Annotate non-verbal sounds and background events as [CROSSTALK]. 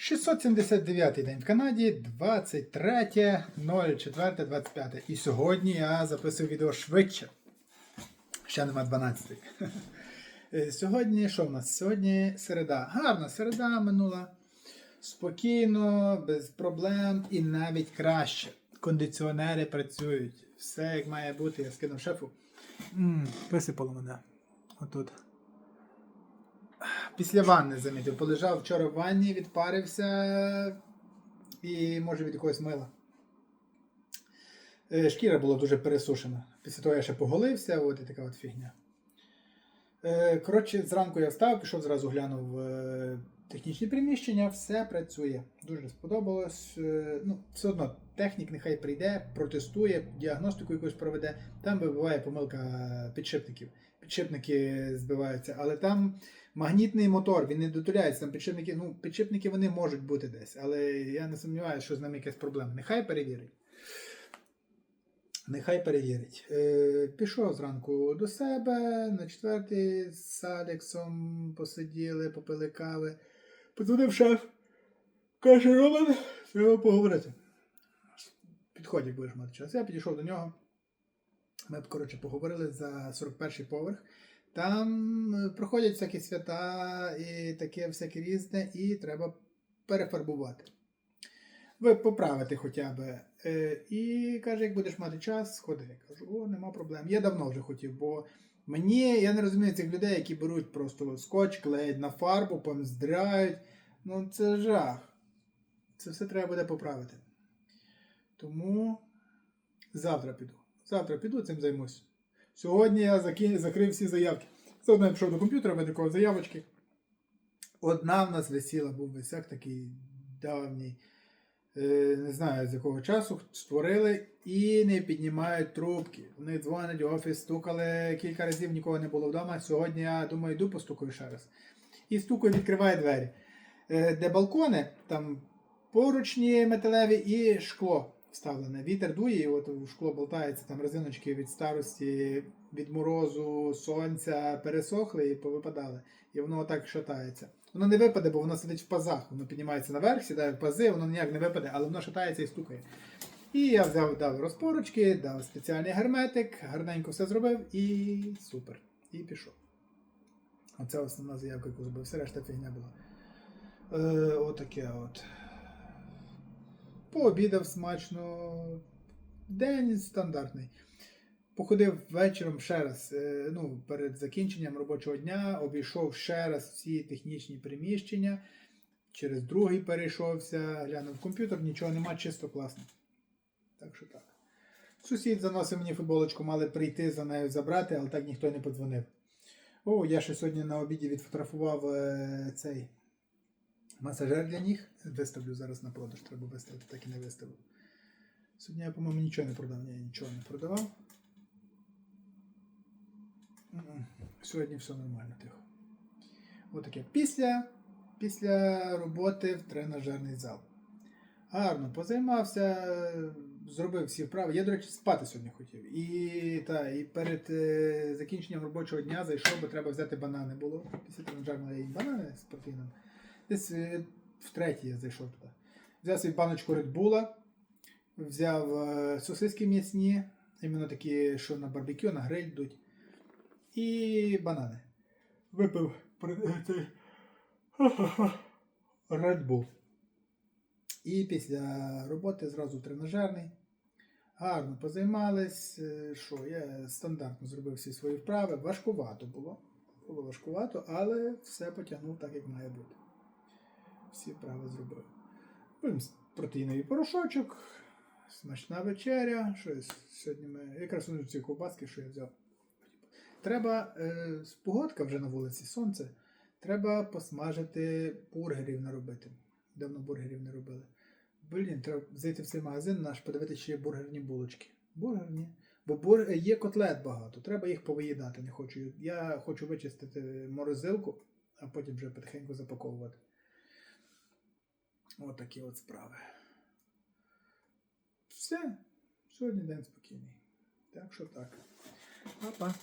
679 день в Канаді, 23.04.25. І сьогодні я записую відео швидше. Ще нема 12. Е, Сьогодні що в нас? Сьогодні середа. Гарна середа минула. Спокійно, без проблем і навіть краще. Кондиціонери працюють. Все як має бути. Я скинув шефу. м висипало мене. Отут. Після ванни замітив. Полежав вчора в ванні, відпарився і може від якогось мила. Е, Шкіра була дуже пересушена. Після того я ще поголився, от і така от фігня. Е, Коротше, зранку я встав, пішов зразу глянув е, технічні приміщення, все працює. Дуже сподобалось. Ну, все одно технік нехай прийде, протестує, діагностику якусь проведе. Там буває помилка підшипників. Підшипники збиваються, але там магнітний мотор, він не дотуляється. Там підшипники, ну, підшипники вони можуть бути десь, але я не сумніваюся, що з ними якась проблема. Нехай перевірить. Нехай перевірить. Е, пішов зранку до себе, на четвертий з Алексом посиділи, попили кави. Подзвонив шеф. Каже, Роман, треба поговорити. Підходь, як будеш мати час. Я підійшов до нього. Ми, коротше, поговорили за 41-й поверх. Там е, проходять всякі свята і таке всяке різне, і треба перефарбувати. Ви поправити хоча б. Е, і каже, як будеш мати час, сходи. Я кажу, о, нема проблем. Я давно вже хотів, бо мені, я не розумію цих людей, які беруть просто скотч, клеять на фарбу, помздрають. Ну, це жах. Це все треба буде поправити. Тому завтра піду. Завтра піду, цим займусь. Сьогодні я закрив всі заявки. Заодно я пішов до комп'ютера, видрукував заявочки. Одна в нас висіла, був висяк такий давній. Е, Не знаю з якого часу створили і не піднімають трубки. Вони дзвонять в офіс, стукали кілька разів, нікого не було вдома. Сьогодні я думаю, йду постукаю ще раз. І стукаю, відкриває двері. Е, Де балкони, там поручні металеві і шкло вставлене. Вітер дує, і от у шкло болтається, там резиночки від старості, від морозу, сонця пересохли і повипадали. І воно отак шатається. Воно не випаде, бо воно сидить в пазах. Воно піднімається наверх, сідає в пази, воно ніяк не випаде, але воно шатається і стукає. І я взяв, дав розпорочки, дав спеціальний герметик, гарненько все зробив і супер. І пішов. Оце основна заявка, яку зробив. Все решта фігня була. Е, отаке от. Пообідав смачно. День стандартний. Походив вечором ще раз, е, ну, перед закінченням робочого дня, обійшов ще раз всі технічні приміщення. Через другий перейшовся, глянув комп'ютер, нічого нема, чисто класно. Так що так. Сусід заносив мені футболочку, мали прийти за нею забрати, але так ніхто не подзвонив. О, я ще сьогодні на обіді відфотографував е, цей масажер для ніг. Виставлю зараз на продаж, треба виставити, так і не виставив. Сьогодні я, по-моєму, нічого не продав. Я нічого не продавав. Сьогодні все нормально, тихо. Отаке. Після, після роботи в тренажерний зал. Гарно позаймався, зробив всі вправи. Я, до речі, спати сьогодні хотів. І, та, і перед е, закінченням робочого дня зайшов, бо треба взяти банани було. Після тренажерного я їм банани з протеїном. Десь е, втретє я зайшов туди. Взяв собі баночку Red Bull, взяв е, сосиски м'ясні, іменно такі, що на барбекю, на гриль йдуть. І банани. Випив цей [LAUGHS] Red Bull. І після роботи зразу тренажерний. Гарно позаймались. Е, Що, я стандартно зробив всі свої вправи. Важкувато було. Було важкувато, але все потягнув так, як має бути. Всі вправи зробив. Потім протеїновий порошочок, смачна вечеря. Щось сьогодні ми. Якраз ці ковбаски, що я взяв. Треба, е, погодка вже на вулиці, сонце. Треба посмажити бургерів наробити. Давно бургерів не робили. Блін, треба зайти в цей магазин наш, подивитися, чи є бургерні булочки. Бургерні. Бо бур... є котлет багато, треба їх повиїдати. Не хочу. Я хочу вичистити морозилку, а потім вже потихеньку запаковувати. Отакі от справи. Все. Сьогодні день спокійний. Так що так. Па-па.